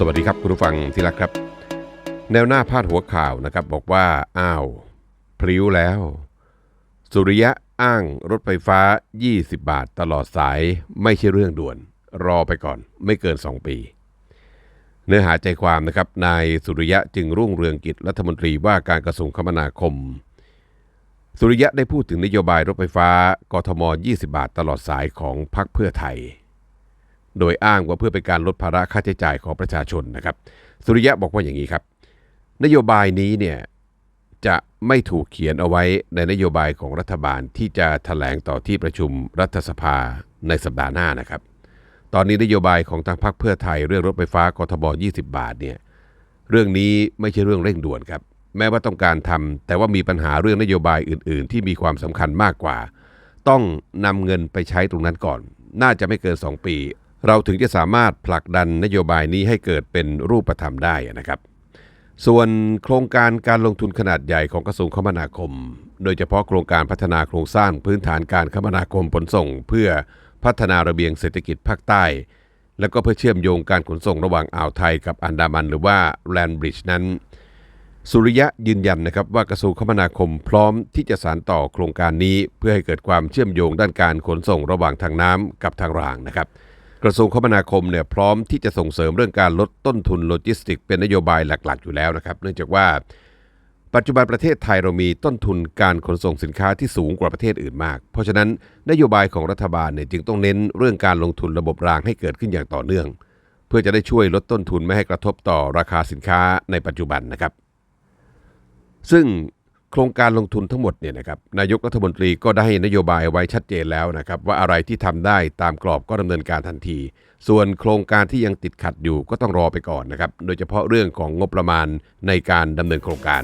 สวัสดีครับคุณผู้ฟังที่รักครับ แนวหน้าพาดหัวข่าวนะครับบอกว่าอ้าวพริ้วแล้ว สุริยะอ้างรถไฟฟ้า 20 บาทตลอดสายไม่ใช่เรื่องด่วน รอไปก่อนไม่เกิน 2 ปี เนื้อหาใจความนะครับนายสุริยะจึงรุ่งเรืองกิจรัฐมนตรีว่าการกระทรวงคมนาคม สุริยะได้พูดถึงนโยบายรถไฟฟ้ากทม 20 บาทตลอดสายของพรรคเพื่อไทย โดยอ้างว่าเพื่อเป็นการลดภาระค่าใช้จ่ายของประชาชนนะครับ สุริยะบอกว่าอย่างนี้ครับ นโยบายนี้เนี่ยจะไม่ถูกเขียนเอาไว้ในนโยบายของรัฐบาลที่จะแถลงต่อที่ประชุมรัฐสภาในสัปดาห์หน้านะครับ ตอนนี้นโยบายของทางพรรคเพื่อไทยเรื่องรถไฟฟ้ากทบ20 บาทเนี่ยเรื่องนี้ไม่ใช่เรื่องเร่งด่วนครับ แม้ว่าต้องการทำแต่ว่ามีปัญหาเรื่องนโยบายอื่น ๆ ที่มีความสำคัญมากกว่า ต้องนำเงินไปใช้ตรงนั้นก่อน น่าจะไม่เกิน 2 ปี เราถึงจะสามารถผลักดันนโยบายนี้ให้เกิดเป็นรูปธรรมได้นะครับ ส่วนโครงการการลงทุนขนาดใหญ่ของกระทรวงคมนาคม โดยเฉพาะโครงการพัฒนาโครงสร้างพื้นฐานการคมนาคมขนส่ง เพื่อพัฒนาระเบียงเศรษฐกิจภาคใต้ แล้วก็เพื่อเชื่อมโยงการขนส่งระหว่างอ่าวไทยกับอันดามันหรือว่าแลนบริดจ์นั้น สุริยะยืนยันนะครับว่ากระทรวงคมนาคมพร้อมที่จะสานต่อโครงการนี้ เพื่อให้เกิดความเชื่อมโยงด้านการขนส่งระหว่างทางน้ำกับทางรางนะครับ กระทรวงคมนาคมเนี่ยพร้อมที่จะส่งเสริมเรื่องการลดต้นทุนโลจิสติก เป็นนโยบายหลักๆ อยู่แล้วนะครับ เนื่องจากว่า ปัจจุบันประเทศไทยเรามีต้นทุนการขนส่งสินค้าที่สูงกว่าประเทศอื่นมาก เพราะฉะนั้นนโยบายของรัฐบาลเนี่ยจึงต้องเน้นเรื่องการลงทุนระบบรางให้เกิดขึ้นอย่างต่อเนื่อง เพื่อจะได้ช่วยลดต้นทุนไม่ให้กระทบต่อราคาสินค้าในปัจจุบันนะครับ ซึ่ง โครงการลงทุนทั้งหมดเนี่ยนะครับนายกรัฐมนตรีก็ได้ให้นโยบายไว้ชัดเจนแล้วนะครับว่าอะไรที่ทำได้ตามกรอบก็ดำเนินการทันที ส่วนโครงการที่ยังติดขัดอยู่ก็ต้องรอไปก่อนนะครับโดยเฉพาะเรื่องของงบประมาณในการดำเนินโครงการ